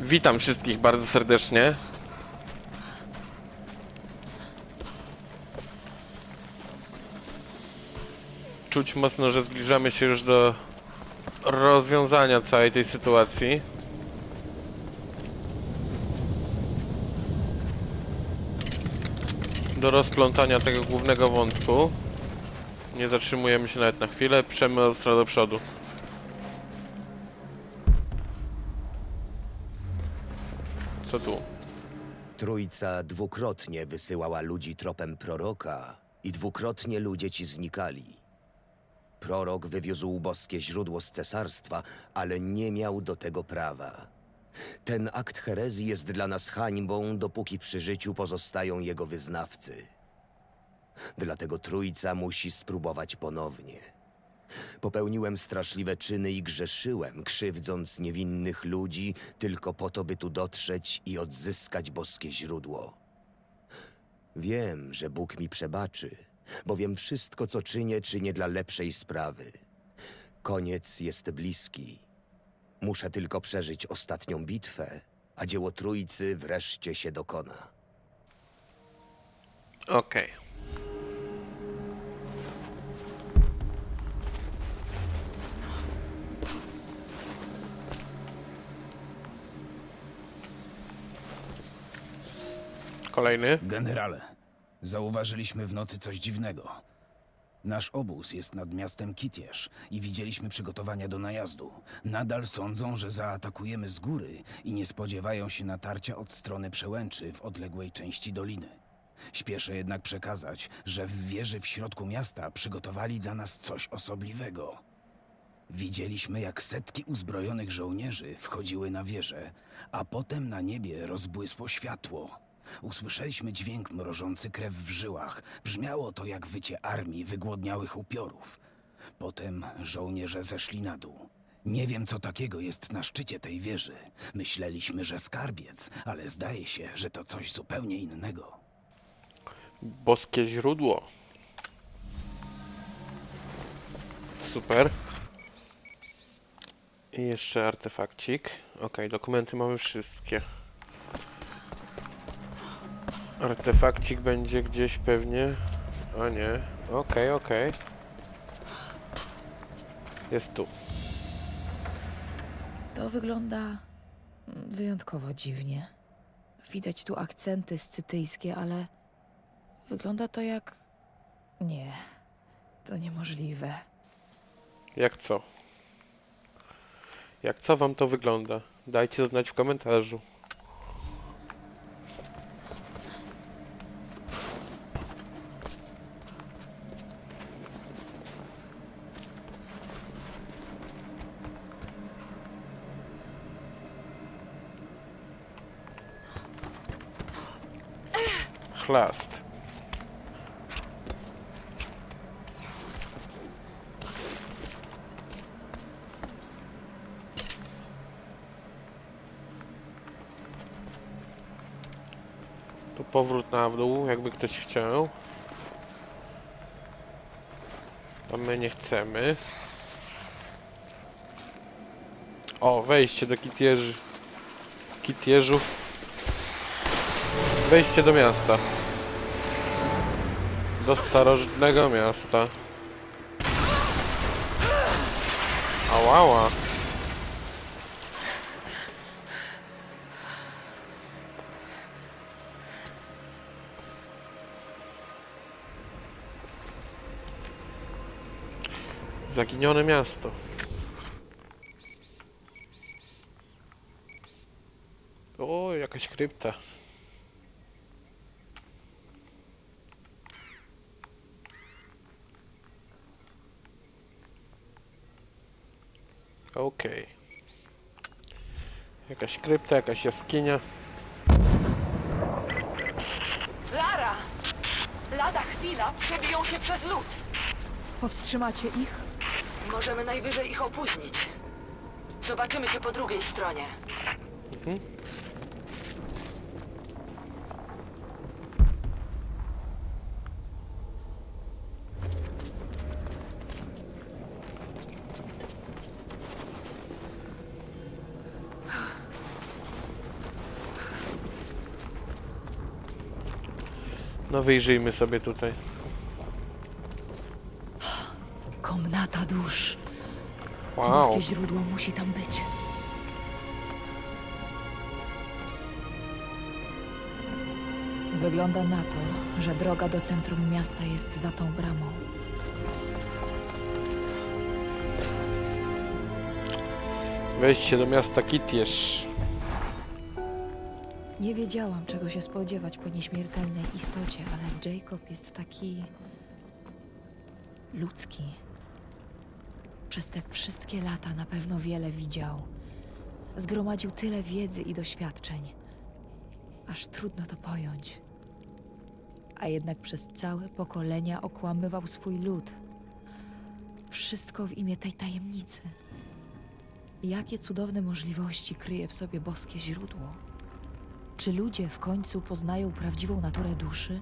Witam wszystkich bardzo serdecznie. Czuć mocno, że zbliżamy się już do rozwiązania całej tej sytuacji. Do rozplątania tego głównego wątku. Nie zatrzymujemy się nawet na chwilę, przemy ostro do przodu. Trójca dwukrotnie wysyłała ludzi tropem proroka i dwukrotnie ludzie ci znikali. Prorok wywiózł boskie źródło z cesarstwa, ale nie miał do tego prawa. Ten akt herezji jest dla nas hańbą, dopóki przy życiu pozostają jego wyznawcy. Dlatego Trójca musi spróbować ponownie. Popełniłem straszliwe czyny i grzeszyłem, krzywdząc niewinnych ludzi, tylko po to, by tu dotrzeć i odzyskać boskie źródło. Wiem, że Bóg mi przebaczy, bowiem wszystko, co czynię, czynię dla lepszej sprawy. Koniec jest bliski. Muszę tylko przeżyć ostatnią bitwę, a dzieło Trójcy wreszcie się dokona. Okej. Kolejny. Generale, zauważyliśmy w nocy coś dziwnego. Nasz obóz jest nad miastem Kitierz i widzieliśmy przygotowania do najazdu. Nadal sądzą, że zaatakujemy z góry i nie spodziewają się natarcia od strony przełęczy w odległej części doliny. Śpieszę jednak przekazać, że w wieży w środku miasta przygotowali dla nas coś osobliwego. Widzieliśmy, jak setki uzbrojonych żołnierzy wchodziły na wieżę, a potem na niebie rozbłysło światło. Usłyszeliśmy dźwięk mrożący krew w żyłach. Brzmiało to jak wycie armii wygłodniałych upiorów. Potem żołnierze zeszli na dół. Nie wiem, co takiego jest na szczycie tej wieży. Myśleliśmy, że skarbiec, ale zdaje się, że to coś zupełnie innego. Boskie źródło. Super. I jeszcze artefakcik. Ok, dokumenty mamy wszystkie. Artefakcik będzie gdzieś pewnie. A nie. Okej, okej. Jest tu. To wygląda wyjątkowo dziwnie. Widać tu akcenty scytyjskie, ale wygląda to jak. Nie, to niemożliwe. Jak co? Jak co wam to wygląda? Dajcie znać w komentarzu. Chlast. Tu powrót na dół, jakby ktoś chciał. A my nie chcemy. O, wejście do kitierzy. Kitierzów. Wejście do miasta. Do starożytnego miasta. Ałała. Zaginione miasto. O, jakaś krypta. Okej. Jakaś krypta, jakaś jaskinia. Lara! Lada chwila przebiją się przez lód. Powstrzymacie ich? Możemy najwyżej ich opóźnić. Zobaczymy się po drugiej stronie. No wyjrzyjmy sobie tutaj. Komnata dusz. Wow. Boskie źródło musi tam być. Wygląda na to, że droga do centrum miasta jest za tą bramą. Wejście do miasta Kitież. Nie wiedziałam, czego się spodziewać po nieśmiertelnej istocie, ale Jacob jest taki. ludzki. Przez te wszystkie lata na pewno wiele widział. Zgromadził tyle wiedzy i doświadczeń, aż trudno to pojąć. A jednak przez całe pokolenia okłamywał swój lud. Wszystko w imię tej tajemnicy. Jakie cudowne możliwości kryje w sobie boskie źródło? Czy ludzie w końcu poznają prawdziwą naturę duszy?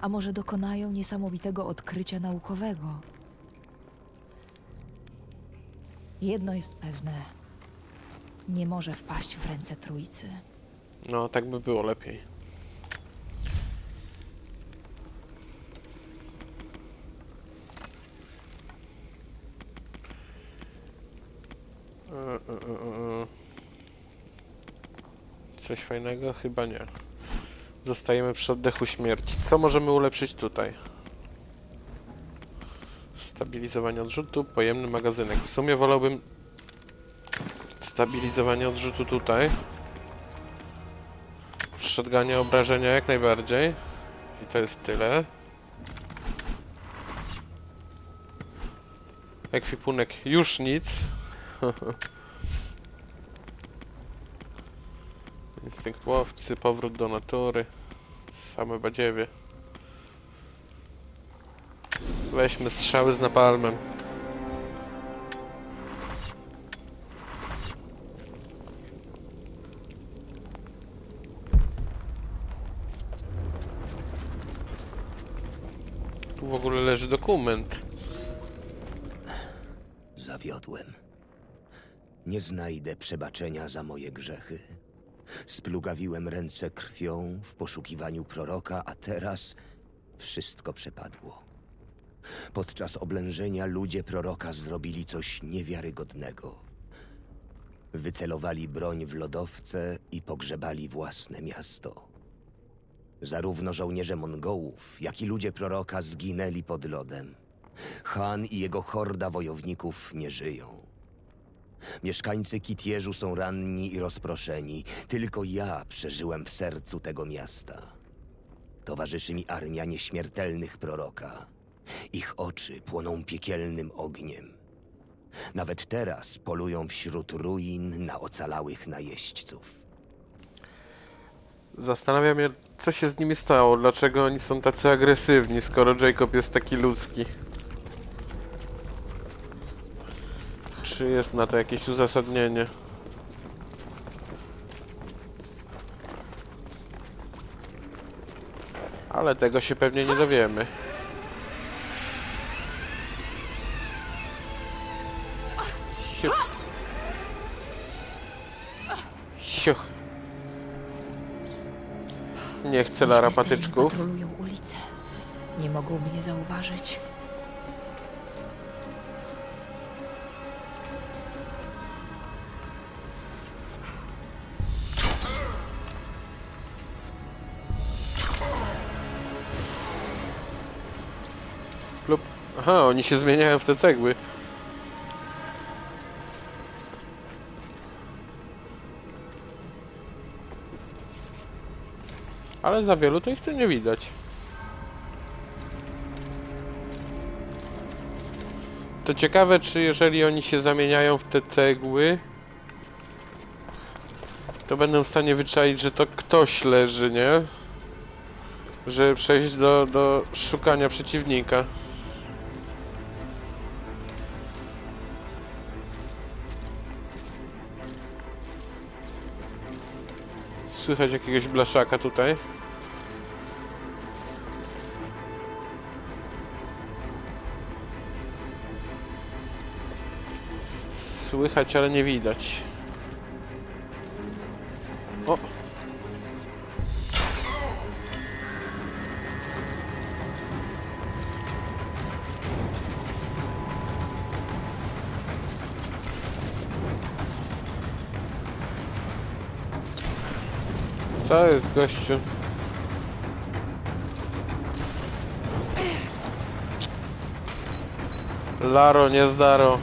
A może dokonają niesamowitego odkrycia naukowego? Jedno jest pewne. Nie może wpaść w ręce trójcy. No, tak by było lepiej. E, e, e. Coś fajnego? Chyba nie. Zostajemy przy oddechu śmierci. Co możemy ulepszyć tutaj? Stabilizowanie odrzutu, pojemny magazynek. W sumie wolałbym stabilizowanie odrzutu tutaj. Shotgunie obrażenia jak najbardziej. I to jest tyle. Ekwipunek już nic. Instynkt łowcy, powrót do natury. Same badziewie. Weźmy strzały z napalmem. Tu w ogóle leży dokument. Zawiodłem. Nie znajdę przebaczenia za moje grzechy. Splugawiłem ręce krwią w poszukiwaniu proroka, a teraz wszystko przepadło. Podczas oblężenia ludzie proroka zrobili coś niewiarygodnego. Wycelowali broń w lodowce i pogrzebali własne miasto. Zarówno żołnierze Mongołów, jak i ludzie proroka zginęli pod lodem. Han i jego horda wojowników nie żyją. Mieszkańcy Kitierzu są ranni i rozproszeni. Tylko ja przeżyłem w sercu tego miasta. Towarzyszy mi armia nieśmiertelnych proroka. Ich oczy płoną piekielnym ogniem. Nawet teraz polują wśród ruin na ocalałych najeźdźców. Zastanawiam się, co się z nimi stało. Dlaczego oni są tacy agresywni, skoro Jacob jest taki ludzki. Czy jest na to jakieś uzasadnienie? Ale tego się pewnie nie dowiemy. Siuch. Siuch. Nie chcę lara Nieśmiertelni patyczków. Patrolują ulicę. Nie mogą mnie zauważyć. Aha, oni się zmieniają w te cegły. Ale za wielu to ich tu nie widać. To ciekawe, czy jeżeli oni się zamieniają w te cegły, to będę w stanie wyczaić, że to ktoś leży, nie? Żeby przejść do, do szukania przeciwnika. Słychać jakiegoś blaszaka tutaj. Słychać, ale nie widać. Co jest, gościu? Laro, nie zdaro.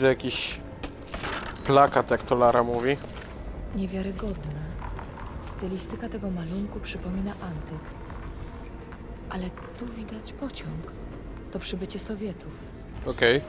Widzę jakiś plakat, jak to Lara mówi. Niewiarygodne. Stylistyka tego malunku przypomina antyk. Ale tu widać pociąg. To przybycie Sowietów. Okej.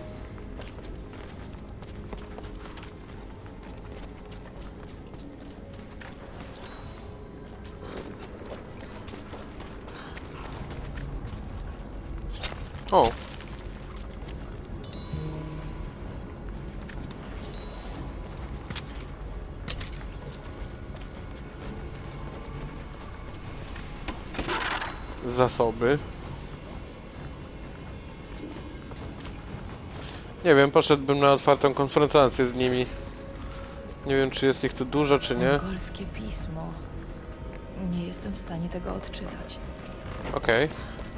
Nie wiem, poszedłbym na otwartą konfrontację z nimi. Nie wiem, czy jest ich tu dużo, czy nie. Pismo. Nie jestem w stanie tego odczytać. Okej. Łóżka.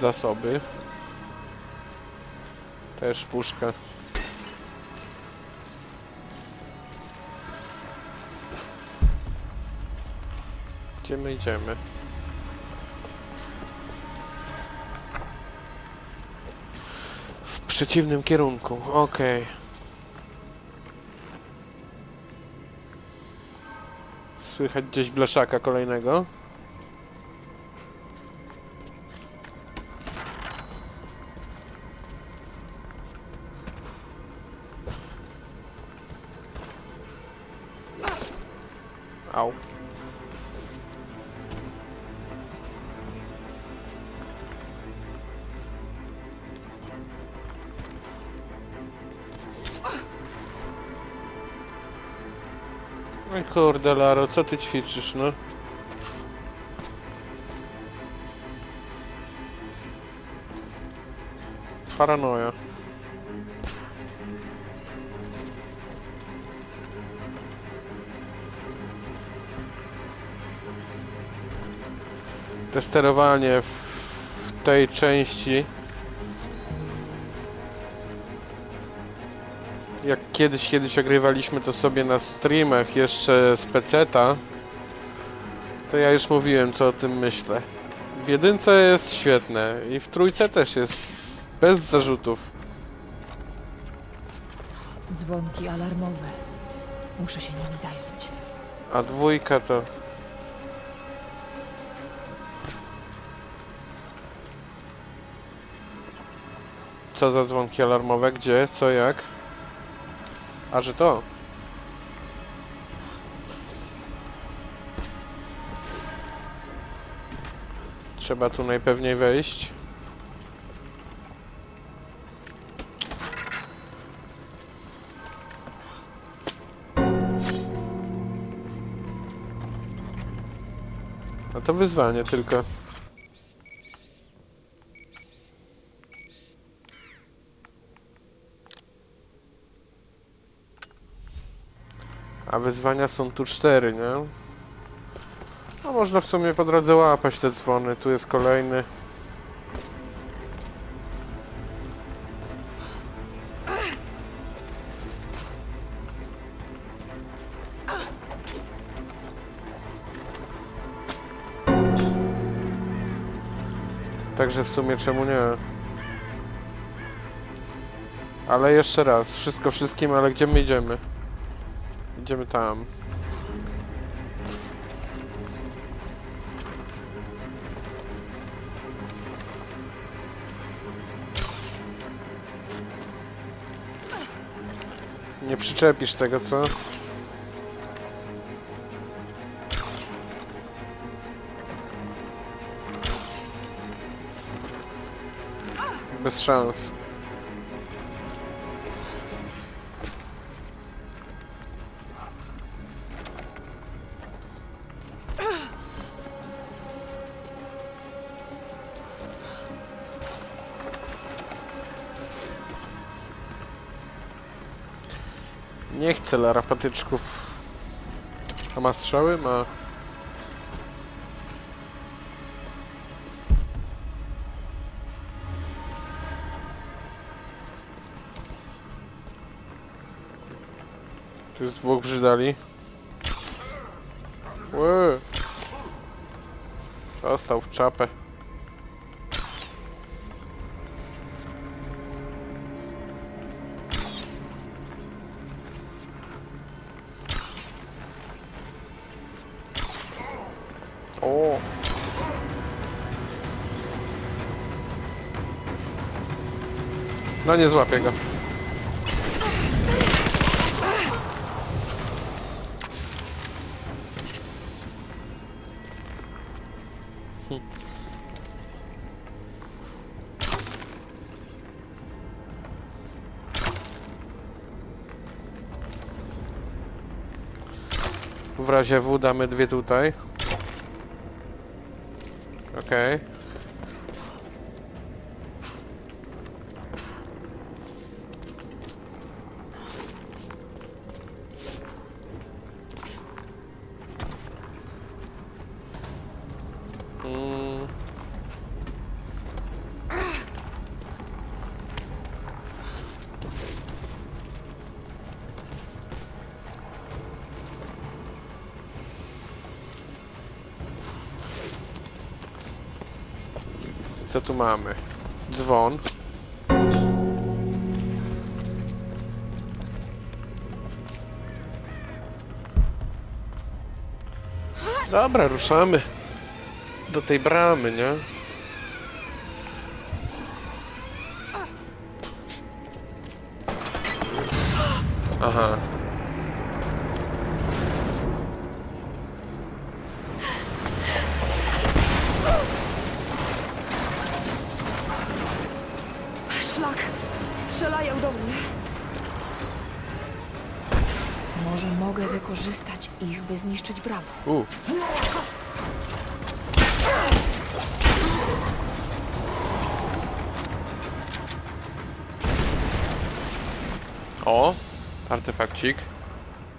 Zasoby. Też puszka. Gdzie my idziemy? W przeciwnym kierunku, okej. Słychać gdzieś blaszaka kolejnego. Kurde Laro, co ty ćwiczysz, no? Paranoja. Te sterowanie w tej części jak kiedyś, kiedyś ogrywaliśmy to sobie na streamach jeszcze z peceta, to ja już mówiłem co o tym myślę. W jedynce jest świetne i w trójce też jest bez zarzutów. Dzwonki alarmowe. Muszę się nimi zająć. A dwójka to... Co za dzwonki alarmowe? Gdzie? Co jak? A że to? Trzeba tu najpewniej wejść. A to wyzwanie tylko. Wyzwania są tu cztery, nie? No można w sumie po drodze łapać te dzwony. Tu jest kolejny. Także w sumie czemu nie? Ale jeszcze raz, wszystko wszystkim, ale gdzie my idziemy? Idziemy tam. Nie przyczepisz tego, co? bez szans. Nie chcę Lara. A ma strzały? Ma. Tu jest dwóch brzydali. Łe. Został w czapę. No nie złapię go. W razie W damy dwie tutaj. Okej. Mm. Tu mamy? Dzwon. Dobra, ruszamy do tej bramy, nie? Aha. Może mogę wykorzystać ich, by zniszczyć bramę. U. O, artefakcik.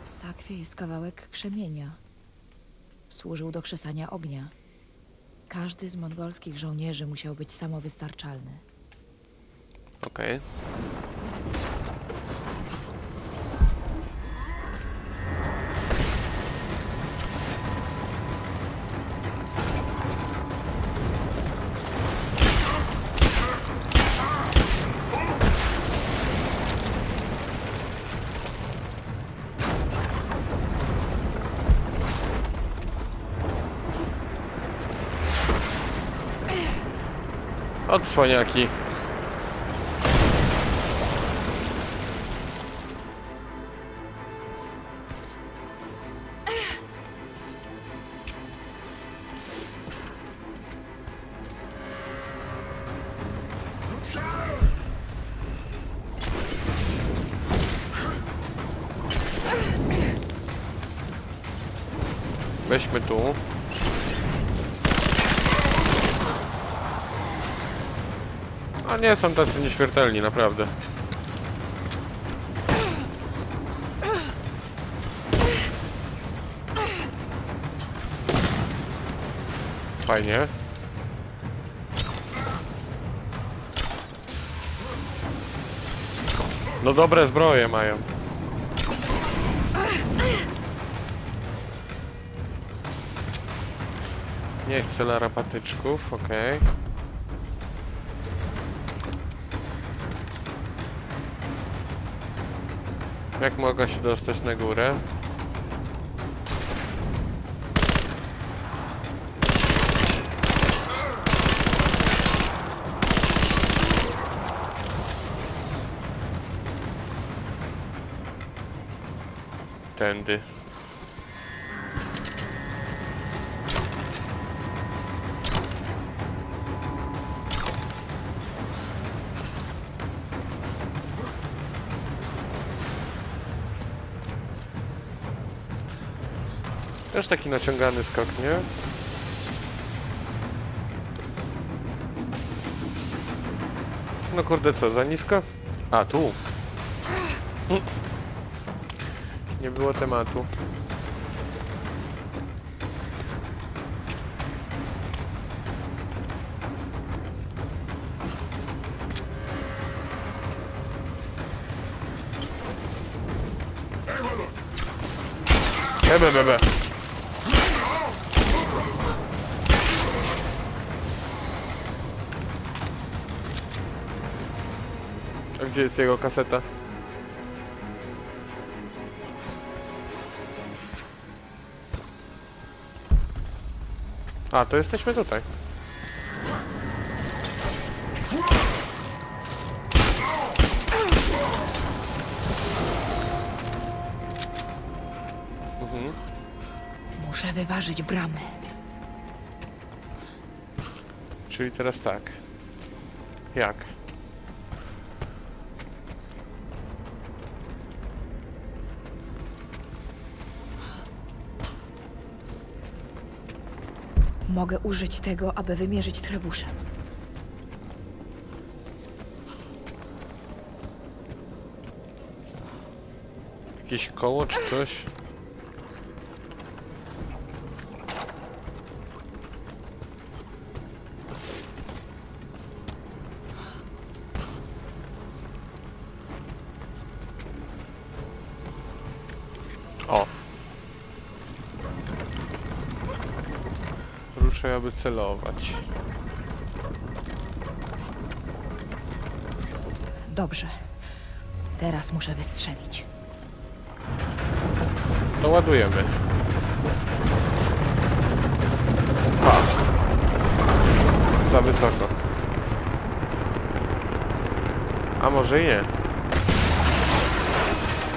W sakwie jest kawałek krzemienia. Służył do krzesania ognia. Każdy z mongolskich żołnierzy musiał być samowystarczalny. Okej. Odsłaniaki. Nie są tacy nieśmiertelni, naprawdę. Fajnie. No dobre zbroje mają. Nie chcę Lara patyczków, okej. Jak mogę się dostać na górę? Tędy. Też taki naciągany skok, nie? No kurde, co, za nisko? A, tu. Nie było tematu. Bebe, A gdzie jest jego kaseta? A, to jesteśmy tutaj. Mhm. Muszę wyważyć bramy. Czyli teraz tak. Jak? Mogę użyć tego, aby wymierzyć trebuszem. Jakieś koło czy coś? Celować. Dobrze. Teraz muszę wystrzelić. To ładujemy. A. Za wysoko. A może i nie.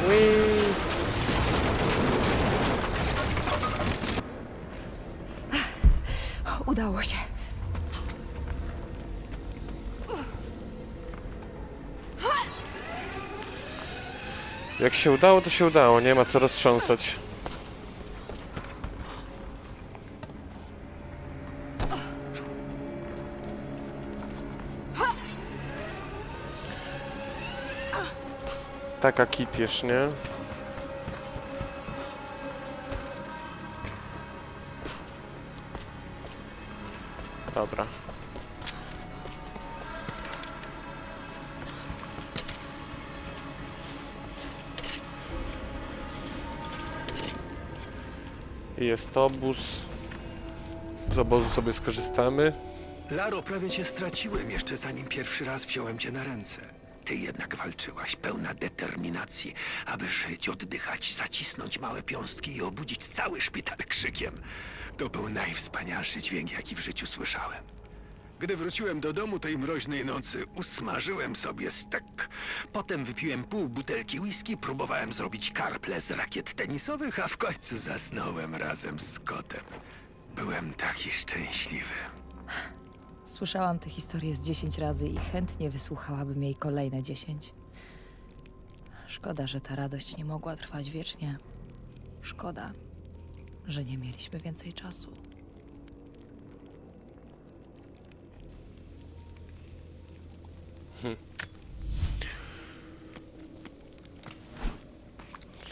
Whee! Udało się. Jak się udało, to się udało. Nie ma co roztrząsać. Taka kitierz, nie? Jest obóz. Z obozu sobie skorzystamy. Laro, prawie cię straciłem jeszcze zanim pierwszy raz wziąłem cię na ręce. Ty jednak walczyłaś, pełna determinacji, aby żyć, oddychać, zacisnąć małe piąstki i obudzić cały szpital krzykiem. To był najwspanialszy dźwięk, jaki w życiu słyszałem. Gdy wróciłem do domu tej mroźnej nocy, usmażyłem sobie stek. Potem wypiłem pół butelki whisky, próbowałem zrobić karple z rakiet tenisowych, a w końcu zasnąłem razem z kotem. Byłem taki szczęśliwy. Słyszałam tę historię z 10 razy i chętnie wysłuchałabym jej kolejne 10. Szkoda, że ta radość nie mogła trwać wiecznie. Szkoda, że nie mieliśmy więcej czasu.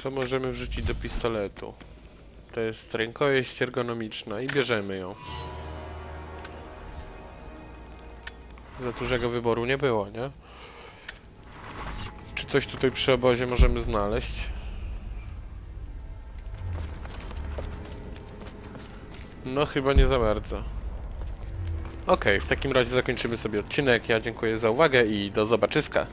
Co możemy wrzucić do pistoletu? To jest rękojeść ergonomiczna i bierzemy ją. Za dużego wyboru nie było, nie? Czy coś tutaj przy obozie możemy znaleźć? No chyba nie za bardzo. Okej, w takim razie zakończymy sobie odcinek. Ja dziękuję za uwagę i do zobaczyska.